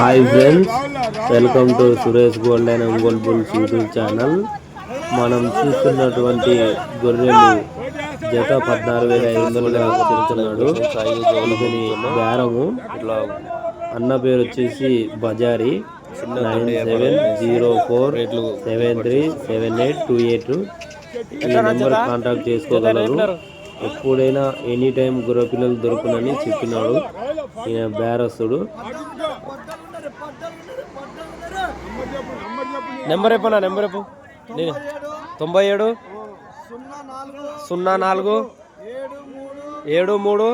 Hi friends welcome to Suresh gold and Ongole bulls YouTube channel మనం చూస్తున్నటువంటి గొర్రెలు జత పద్నాలుగు వేల ఐదు వందలు చెబుతున్నాడు ఇతని బేరము. ఇట్లా అన్న పేరు వచ్చేసి బజారి. Nine seven zero four seven three seven eight two eight. ఈ నెంబర్ కాంటాక్ట్ చేసుకోగలరు. ఎప్పుడైనా ఎనీ టైం గొర్రె పిల్లలు దొరకనని చెప్పినాడు. ఈయన బేరస్తుడు. నెంబర్ చెప్పనా నెంబర్ రేపు తొంభై ఏడు సున్నా నాలుగు ఏడు మూడు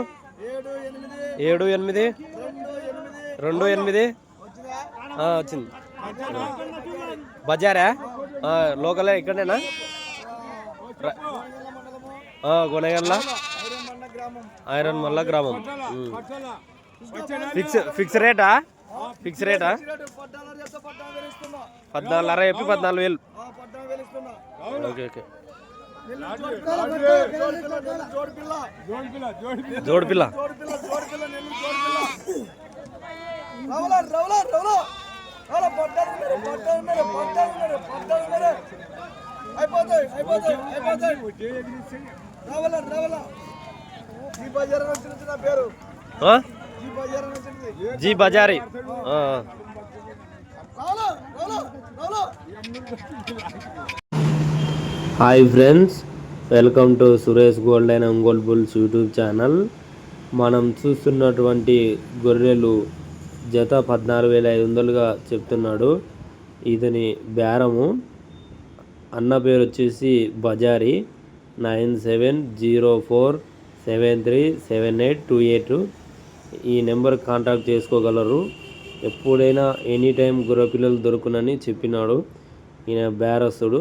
ఏడు ఎనిమిది రెండు ఎనిమిది. వచ్చింది. బజారా? లోకలే ఇక్కడేనా గొనగల్ల ఐరన్ మల్ల గ్రామం. ఫిక్స్ ఫిక్స్ రేటా? ఫిక్స్ రేటా? పద్నాలుగు అర చెప్పి పద్నాలుగు వేలు. Okay okay. జోడు పిల్ల. రవల రవల రవల రవల పడ్డారు పడ్డారు పడ్డారు పడ్డారు అయిపోతాయి అయిపోతాయి అయిపోతాయి రవల రవల ఈ బజార్. నుంచి నా పేరు ఆ? ఈ బజార్ నుంచి జీ బజారీ ఆ, ఆ. రవల రవల రవల hi friends welcome to Suresh gold and Ongole bulls YouTube channel మనం చూస్తున్నటువంటి గొర్రెలు జత పద్నాలుగు వేల ఐదు వందలుగా చెప్తున్నాడు. ఇతని బేరము అన్న పేరు వచ్చేసి బజారి nine seven zero four seven three seven eight two eight. ఈ నెంబర్ కాంటాక్ట్ చేసుకోగలరు. ఎప్పుడైనా ఎనీ టైం గొర్రె పిల్లలు దొరుకునని చెప్పినాడు. ఈయన బేరస్తుడు